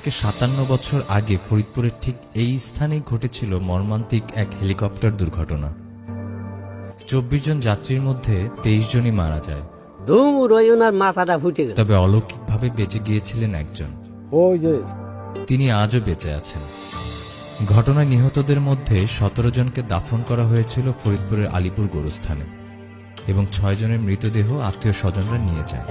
থেকে সাতান্ন বছর আগে ফরিদপুরের ঠিক এই স্থানেই ঘটেছিল মর্মান্তিক এক হেলিকপ্টার দুর্ঘটনা। চব্বিশ জন যাত্রীর মধ্যে তেইশ জনই মারা যায়। তবে অলৌকিকভাবে বেঁচে গিয়েছিলেন একজন। তিনি আজও বেঁচে আছেন। ঘটনায় নিহতদের মধ্যে সতেরো জনকে দাফন করা হয়েছিল ফরিদপুরের আলিপুর গোরস্থানে এবং ছয় জনের মৃতদেহ আত্মীয় স্বজনরা নিয়ে যায়।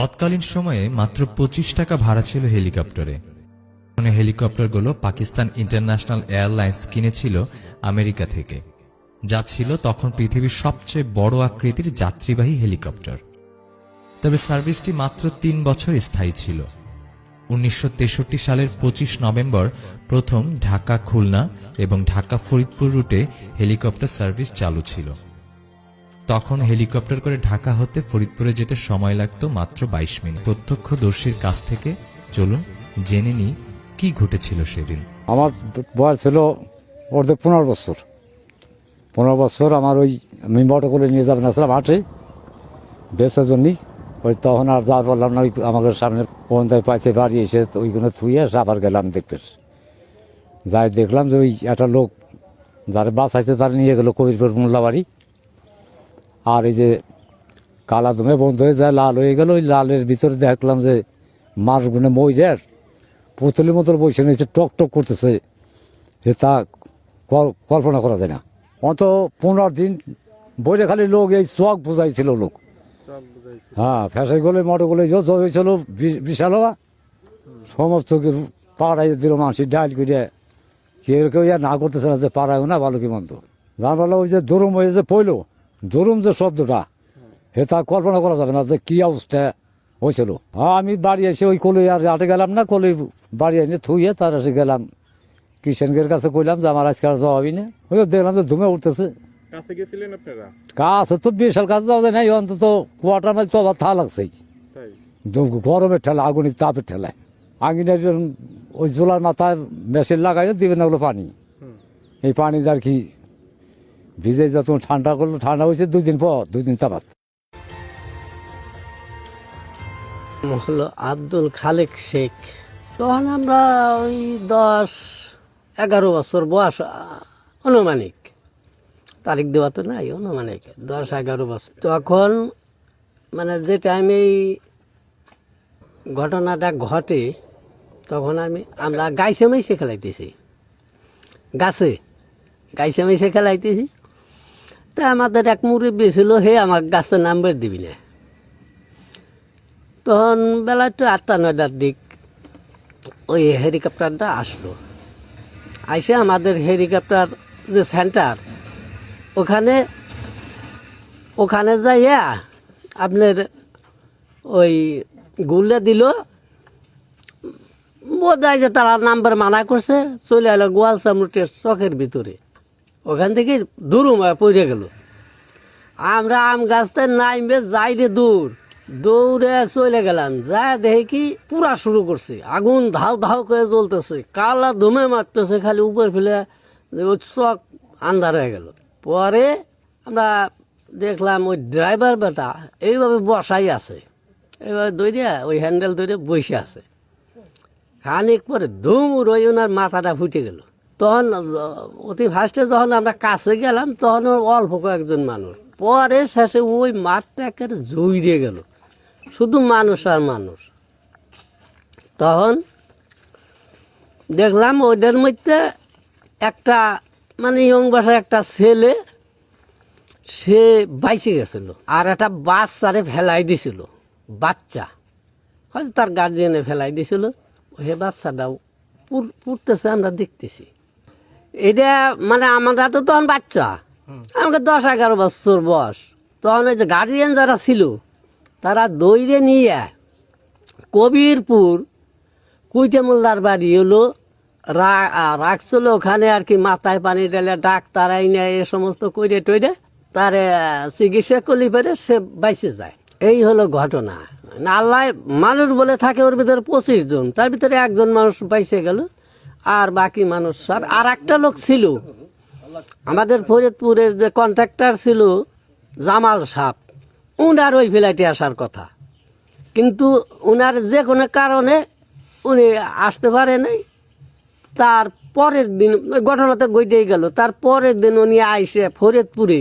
তৎকালীন সময়ে মাত্র পঁচিশ টাকা ভাড়া ছিল হেলিকপ্টারে। মানে হেলিকপ্টারগুলো পাকিস্তান ইন্টারন্যাশনাল এয়ারলাইন্স কিনেছিল আমেরিকা থেকে। যা ছিল তখন পৃথিবীর সবচেয়ে বড় আকৃতির যাত্রীবাহী হেলিকপ্টার। তবে সার্ভিসটি মাত্র তিন বছর স্থায়ী ছিল। উনিশশো তেষট্টি সালের পঁচিশ নভেম্বর প্রথম ঢাকা খুলনা এবং ঢাকা ফরিদপুর রুটে হেলিকপ্টার সার্ভিস চালু ছিল। তখন হেলিকপ্টার করে ঢাকা হতে ফরিদপুরে যেতে সময় লাগতো মাত্র বাইশ মিনিট। প্রত্যক্ষদর্শীর কাছ থেকে চলুন জেনে নিই কি ঘটেছিল সেদিন। আমার বয়স ছিল অর্ধেক পনেরো বছর। পনেরো বছর আমার ওই আমি করে নিয়ে যাবেন আসলাম হাটে। বেচার জন্যই। ওই তখন আর যা বললাম না, ওই আমাদের সামনে পন্থায় পাইছে বাড়ি এসে তো ওইগুলো থুয়ে আবার গেলাম দেখতে। যাই দেখলাম যে ওই একটা লোক যারা বাঁচাইছে তারা নিয়ে গেলো কবিরপুর মোল্লা বাড়ি আর এই যে কালা দমে বন্ধ হয়ে যায় লাল হয়ে গেল ওই লালের ভিতরে দেখলাম যে মাছগুনে মই যায় পুতুলের মতো বসে নিয়েছে টক টক করতেছে। যে তা কল- কল্পনা করা যায় না। অত পনেরো দিন বইলে খালি লোক এই চক বুঝাইছিল লোক। হ্যাঁ ফ্যাশন গলে মোটর গলে যত হয়েছিল বিশাল সমস্ত কিছু পাড়াই দিল মানুষ ডাইল করে। কেউ কেউ না করতেছে না যে পাড়ায় না ভালো কি মন্দ। জানবার ওই যে দরুম হয়ে যে পইলো দরুম যে শব্দটা সে তা কল্পনা করা যাবে না যে কি অবস্থা হয়েছিল। হ্যাঁ আমি বাড়ি এসে ওই কলে আর আটে গেলাম না কলে বাড়ি এনে থুইয়ে তার এসে গেলাম। কিষেনগের কাছে কইলাম যে আমার আজকে আর যাওয়াবি না ওই দেখলাম যে ধুমে উঠতেছে। কাছে গেছিলেন আপনারা? কাছে তো বিশাল কাছে যাওয়া যায় নাই অন্তত কোয়ার্টার মাইল তো আবার থা লাগছেই তাই গরমের ঠেলা আগুনের তাপের ঠেলায় আঙিনের জন্য ওই জোলার মাথায় মেশিন লাগাই দিবে না ওগুলো পানি। এই পানি আর কি ভিজে যখন ঠান্ডা করল, ঠান্ডা হয়েছে দুই দিন পর, দুই দিন তাবাত। হলো আব্দুল খালেক শেখ। তখন আমরা ওই দশ, এগারো বছর বয়স অনুমানিক তারিখ দেওয়া তো নাই অনুমানিক দশ, এগারো বছর। তখন মানে যে টাইমে এই ঘটনাটা ঘটে, তখন আমি, আমরা গাইছে মাইসে খেলাইতেছি। গাছে, গাইছে মাইসে খেলাইতেছি। তা আমাদের এক মুরব্বী ছিল, হে আমার গাছের নাম্বার দিবি না। তখন বেলা একটু আটটা, নয়টার দিক ওই হেলিকপ্টারটা আসলো। আইসে আমাদের হেলিকপ্টার যে সেন্টার, ওখানে ওখানে যাইয়া আপনার ওই গুলে দিল। বোধ হয় যে তারা নাম্বার মানা করছে, চলে এলো গোয়াল চামড়ুটের চকের ভিতরে। ওখান থেকে দূরম পড়ে গেল। আমরা আম গাছতে নাইমবে যাই রে দূর। দৌড়ে চলে গেলাম। যা দেখে কি পুরা শুরু করছে। আগুন ধাও ধাও করে জ্বলতেছে। কালা ধুমে মারতেছে খালি উপর ফেলে চক আন্ধার হয়ে গেল। পরে আমরা দেখলাম ওই ড্রাইভার বেটা এইভাবে বসাই আছে। এইভাবে দৌড়ে ওই হ্যান্ডেল ধরে বসে আছে। খানিক পরে ধুম রই ওনার মাথাটা ফুটে গেল। তখন, অতি ফার্স্টে যখন আমরা কাছে গেলাম, তখন অল্প কয়েকজন মানুষ। পরে শেষে ওই মাঠটা একেবারে জুইরে গেল। শুধু মানুষ আর মানুষ। তখন দেখলাম ওদের মধ্যে একটা মানে ইয়ং বাসার একটা ছেলে, সে বাইচে গেছিল। আর একটা বাচ্চারে ফেলাই দিছিল। বাচ্চা। হয়তো তার গার্জিয়ানে ফেলাই দিছিল। হে বাচ্চাটাও পুড়তেছে আমরা দেখতেছি। এটা মানে আমরা তো তখন বাচ্চা। আমাকে দশ এগারো বছর বয়স। তখন ওই যে গার্জিয়ান যারা ছিল তারা দইরে নিয়ে কবিরপুর কুইটে মোল্লার বাড়ি হলো। রাখছিল ওখানে আর কি মাথায় পানি ঢেলে ডাক্তার আইনে এ সমস্ত কইরে টইরে তারে চিকিৎসা করলি পরে সে বাইসে যায়। এই হলো ঘটনা। আল্লাহ মানুষ বলে থাকে ওর ভিতরে পঁচিশ জন তার ভিতরে একজন মানুষ বাইসে গেল। আর বাকি মানুষ সব। আর একটা লোক ছিল, আমাদের ফরিদপুরের যে কন্ট্রাক্টর ছিল, জামাল সাপ উনার ওই ফ্লাইটে আসার কথা। কিন্তু উনার যে কোনো কারণে উনি আসতে পারে নাই। তার পরের দিন ঘটনাতে গইতেই গেল। তার পরের দিন উনি আইসে ফরিদপুরে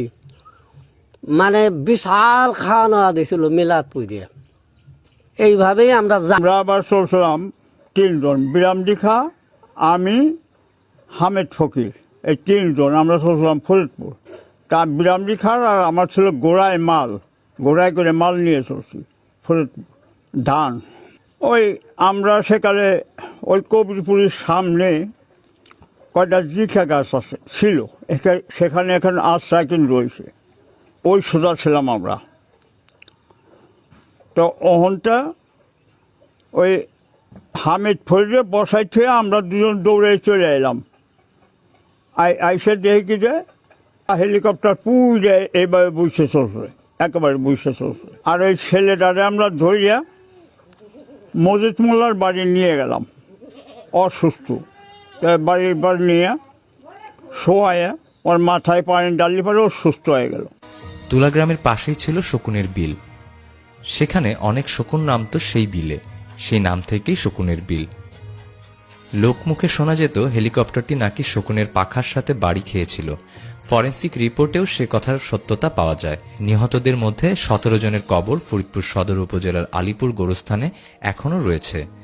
মানে বিশাল খাওয়া দাওয়া দিয়েছিল মিলাদপুরে এইভাবেই আমরা আবার তিনজন বিরামদি খা আমি হামেদ ফকির, এই তিনজন, আমরা চলছিলাম ফরিদপুর। তা বিরামদি খার আর আমার ছিল গোড়ায় মাল, গোড়ায় করে মাল নিয়ে চলছি, ফরিদপুর, ধান। ওই আমরা সেকালে ওই কবিরপুরের সামনে কয়টা জিখা গাছ আছে, ছিল। সেখানে এখন আশ্রয় কেন্দ্র রয়েছে, ওই সোজা ছিলাম আমরা। তো অহনটা ওই হামিদ ফরিদে বসাই থেকে আমরা দুজন দৌড়ে চলে এলাম। আই আইসে দেখি যে হেলিকপ্টার পুরে এইভাবে বসে চলছে, একেবারে বসে চলছে। আর ওই ছেলেটারে আমরা ধরিয়া মজিদ মোল্লার বাড়ি নিয়ে গেলাম। অসুস্থ। বাড়ির বাড়ি নিয়ে শোয়াইয়া ওর মাথায় পানি ডালি পরে ও সুস্থ হয়ে গেল। তুলা গ্রামের পাশেই ছিল শকুনের বিল। সেখানে অনেক শকুন নামতো সেই বিলে। সেই নাম থেকেই শকুনের বিল। লোকমুখে শোনা যেত হেলিকপ্টারটি নাকি শকুনের পাখার সাথে বাড়ি খেয়েছিল। ফরেন্সিক রিপোর্টেও সে কথার সত্যতা পাওয়া যায়। নিহতদের মধ্যে সতেরো জনের কবর ফরিদপুর সদর উপজেলার আলিপুর গোরস্থানে এখনও রয়েছে।